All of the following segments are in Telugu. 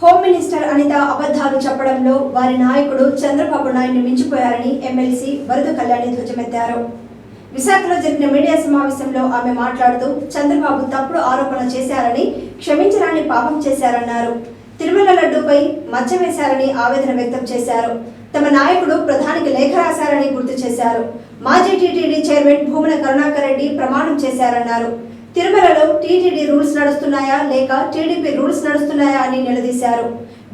హోమ్ మినిస్టర్ అనిత అబద్ధాలు చెప్పడంలో వారి నాయకుడు చంద్రబాబు నాయుడు మించిపోయారని ఎమ్మెల్సీ వరద కళ్యాణి ధ్వజమెత్తారు. విశాఖలో జరిగిన మీడియా సమావేశంలో ఆమె మాట్లాడుతూ చంద్రబాబు తప్పుడు ఆరోపణ చేశారని క్షమించరాని పాపం చేశారన్నారు. తిరుమల లడ్డూపై మచ్చ వేశారని ఆవేదన వ్యక్తం చేశారు. తమ నాయకుడు ప్రధానికి లేఖ రాశారని గుర్తు చేశారు. మాజీ టీటీడీ చైర్మన్ భూమన కరుణాకర్ రెడ్డి ప్రమాణం చేశారన్నారు. తిరుమలలో టీటీడీ రూల్స్ నడుస్తున్నాయా లేక టీడీపీ రూల్స్ నడుస్తున్నాయా అని నిలదీశారు.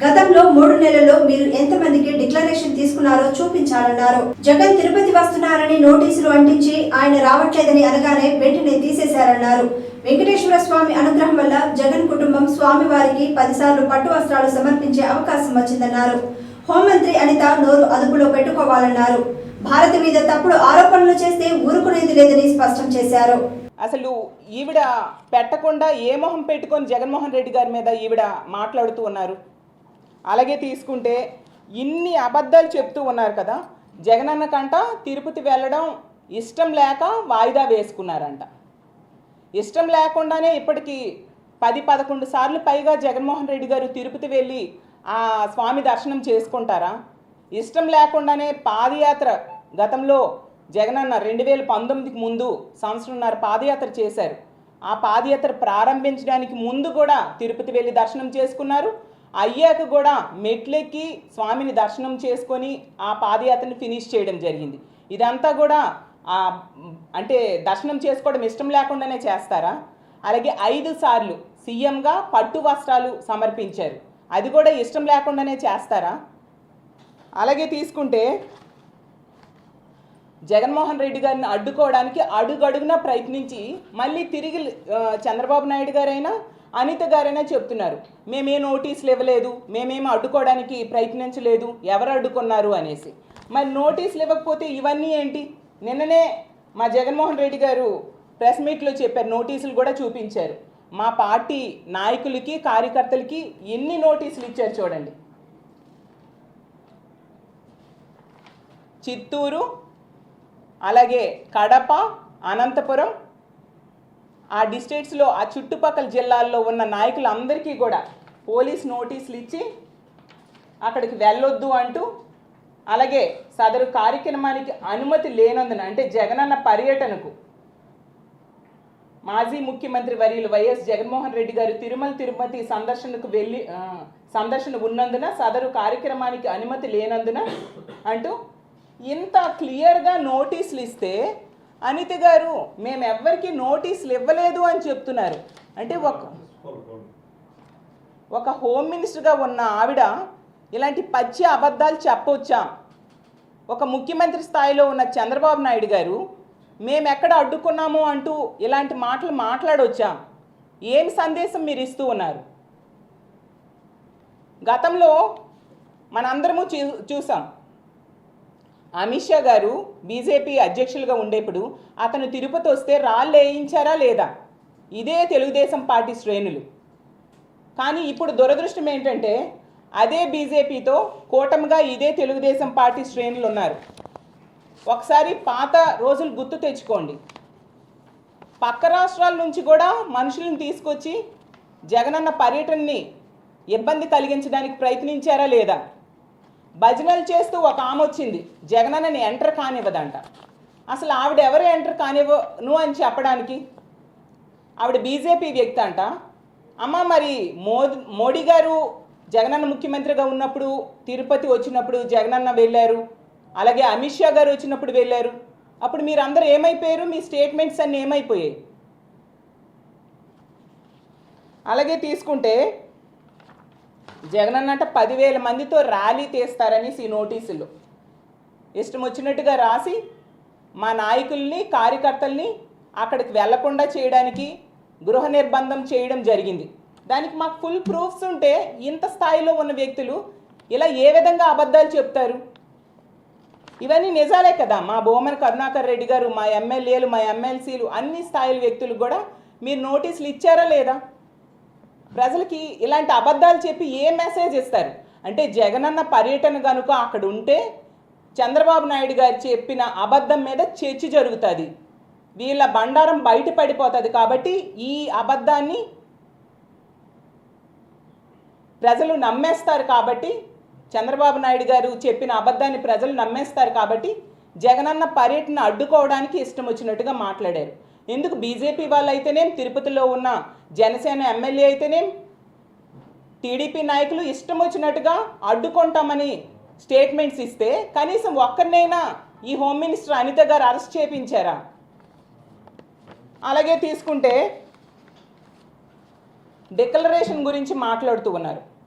గతంలో మూడు నెలల్లో మీరు ఎంతమందికి డిక్లరేషన్ తీసుకున్నారో చూపించాలన్నారు. జగన్ తిరుపతి వస్తున్నారని నోటీసులు అంటించి ఆయన రావట్లేదని అనగానే వెంటనే తీసేశారన్నారు. వెంకటేశ్వర స్వామి అనుగ్రహం వల్ల జగన్ కుటుంబం స్వామి వారికి పదిసార్లు పట్టు వస్త్రాలు సమర్పించే అవకాశం వచ్చిందన్నారు. హోంమంత్రి అనిత నోరు అదుపులో పెట్టుకోవాలన్నారు. భారత మీద తప్పుడు ఆరోపణలు చేస్తే ఊరుకునేది లేదని స్పష్టం చేశారు. అసలు ఈవిడ పెట్టకుండా ఏ మొహం పెట్టుకొని జగన్మోహన్ రెడ్డి గారి మీద ఈవిడ మాట్లాడుతూ ఉన్నారు? అలాగే తీసుకుంటే ఇన్ని అబద్ధాలు చెప్తూ ఉన్నారు కదా జగనన్న కంట తిరుపతి వెళ్ళడం ఇష్టం లేక వాయిదా వేసుకున్నారంట. ఇష్టం లేకుండానే ఇప్పటికీ పది పదకొండు సార్లు పైగా జగన్మోహన్ రెడ్డి గారు తిరుపతి వెళ్ళి ఆ స్వామి దర్శనం చేసుకుంటారా? ఇష్టం లేకుండానే పాదయాత్ర గతంలో జగనన్న రెండు వేల పంతొమ్మిదికి ముందు సంవత్సరంన్నర పాదయాత్ర చేశారు. ఆ పాదయాత్ర ప్రారంభించడానికి ముందు కూడా తిరుపతి వెళ్ళి దర్శనం చేసుకున్నారు. అయ్యాక కూడా మెట్లెక్కి స్వామిని దర్శనం చేసుకొని ఆ పాదయాత్రని ఫినిష్ చేయడం జరిగింది. ఇదంతా కూడా అంటే దర్శనం చేసుకోవడం ఇష్టం లేకుండానే చేస్తారా? అలాగే ఐదు సార్లు సీఎంగా పట్టు వస్త్రాలు సమర్పించారు. అది కూడా ఇష్టం లేకుండానే చేస్తారా? అలాగే తీసుకుంటే జగన్మోహన్ రెడ్డి గారిని అడ్డుకోవడానికి అడుగడుగునా ప్రయత్నించి మళ్ళీ తిరిగి చంద్రబాబు నాయుడు గారైనా అనిత గారైనా చెప్తున్నారు. మేమే నోటీసులు ఇవ్వలేదు మేమేమి అడ్డుకోవడానికి ప్రయత్నించలేదు ఎవరు అడ్డుకున్నారు అనేసి. మరి నోటీసులు ఇవ్వకపోతే ఇవన్నీ ఏంటి? నిన్ననే మా జగన్మోహన్ రెడ్డి గారు ప్రెస్ మీట్లో చెప్పారు నోటీసులు కూడా చూపించారు. మా పార్టీ నాయకులకి కార్యకర్తలకి ఎన్ని నోటీసులు ఇచ్చారు చూడండి. చిత్తూరు అలాగే కడప అనంతపురం ఆ డిస్ట్రిక్ట్స్లో ఆ చుట్టుపక్కల జిల్లాల్లో ఉన్న నాయకులందరికీ కూడా పోలీస్ నోటీసులు ఇచ్చి అక్కడికి వెళ్ళొద్దు అంటూ అలాగే సదరు కార్యక్రమానికి అనుమతి లేనందున అంటే జగనన్న పర్యటనకు మాజీ ముఖ్యమంత్రి వర్యులు వైఎస్ జగన్మోహన్ రెడ్డి గారు తిరుమల తిరుపతి సందర్శనకు వెళ్ళి సందర్శన ఉన్నందున సదరు కార్యక్రమానికి అనుమతి లేనందున అంటూ ఇంత క్లియర్గా నోటీసులు ఇస్తే అనిత గారు మేము ఎవ్వరికి నోటీసులు ఇవ్వలేదు అని చెప్తున్నారు. అంటే ఒక ఒక హోమ్ మినిస్టర్గా ఉన్న ఆవిడ ఇలాంటి పచ్చి అబద్ధాలు చెప్పవచ్చా ఒక ముఖ్యమంత్రి స్థాయిలో ఉన్న చంద్రబాబు నాయుడు గారు మేము ఎక్కడ అడ్డుకున్నాము అంటూ ఇలాంటి మాటలు మాట్లాడొచ్చా? ఏం సందేశం మీరు ఇస్తూ ఉన్నారు? గతంలో మనందరము చూ చూసాం. అమిత్ షా గారు బీజేపీ అధ్యక్షులుగా ఉండేప్పుడు అతను తిరుపతి వస్తే రాళ్ళు వేయించారా లేదా? ఇదే తెలుగుదేశం పార్టీ శ్రేణులు. కానీ ఇప్పుడు దురదృష్టం ఏంటంటే అదే బీజేపీతో కూటమిగా ఇదే తెలుగుదేశం పార్టీ శ్రేణులు ఉన్నారు. ఒకసారి పాత రోజులు గుర్తు తెచ్చుకోండి. పక్క రాష్ట్రాల నుంచి కూడా మనుషులను తీసుకొచ్చి జగనన్న పర్యటనని ఇబ్బంది కలిగించడానికి ప్రయత్నించారా లేదా? భజనలు చేస్తూ ఒక ఆమె వచ్చింది. జగనన్నని ఎంటర్ కానివ్వదంట. అసలు ఆవిడ ఎవరు ఎంటర్ కానివ్వను అని చెప్పడానికి? ఆవిడ బీజేపీ వ్యక్తి అంట. అమ్మ మరి మోదీ మోడీ గారు జగనన్న ముఖ్యమంత్రిగా ఉన్నప్పుడు తిరుపతి వచ్చినప్పుడు జగనన్న వెళ్ళారు. అలాగే అమిత్ షా గారు వచ్చినప్పుడు వెళ్ళారు. అప్పుడు మీరు ఏమైపోయారు? మీ స్టేట్మెంట్స్ అన్నీ ఏమైపోయాయి? అలాగే తీసుకుంటే జగన్ అంట పదివేల మందితో ర్యాలీ తీస్తారని ఈ నోటీసులు. ఇష్టం వచ్చినట్టుగా రాసి మా నాయకుల్ని కార్యకర్తల్ని అక్కడికి వెళ్ళకుండా చేయడానికి గృహ నిర్బంధం చేయడం జరిగింది. దానికి మాకు ఫుల్ ప్రూఫ్స్ ఉంటే ఇంత స్థాయిలో ఉన్న వ్యక్తులు ఇలా ఏ విధంగా అబద్ధాలు చెప్తారు? ఇవన్నీ నిజాలే కదా. మా బోమన్ కరుణాకర్ రెడ్డి గారు మా ఎమ్మెల్యేలు మా ఎమ్మెల్సీలు అన్ని స్థాయిల వ్యక్తులు కూడా మీరు నోటీసులు ఇచ్చారా లేదా? ప్రజలకి ఇలాంటి అబద్ధాలు చెప్పి ఏ మెసేజ్ ఇస్తారు? అంటే జగనన్న పర్యటన కనుక అక్కడ ఉంటే చంద్రబాబు నాయుడు గారు చెప్పిన అబద్ధం మీద చర్చ జరుగుతుంది. వీళ్ళ బండారం బయట పడిపోతుంది కాబట్టి ఈ అబద్ధాన్ని ప్రజలు నమ్మేస్తారు కాబట్టి చంద్రబాబు నాయుడు గారు చెప్పిన అబద్ధాన్ని ప్రజలు నమ్మేస్తారు కాబట్టి జగనన్న పర్యటన అడ్డుకోవడానికి ఇష్టం వచ్చినట్టుగా మాట్లాడారు. ఎందుకు బీజేపీ వాళ్ళు అయితేనేం తిరుపతిలో ఉన్న జనసేన ఎమ్మెల్యే అయితేనేం? టీడీపీ నాయకులు ఇష్టం వచ్చినట్టుగా అడ్డుకుంటామని స్టేట్మెంట్స్ ఇస్తే కనీసం ఒక్కరినైనా ఈ హోమ్ మినిస్టర్ అనిత గారు అరెస్ట్ చేపించారా? అలాగే తీసుకుంటే డిక్లరేషన్ గురించి మాట్లాడుతూ ఉన్నారు.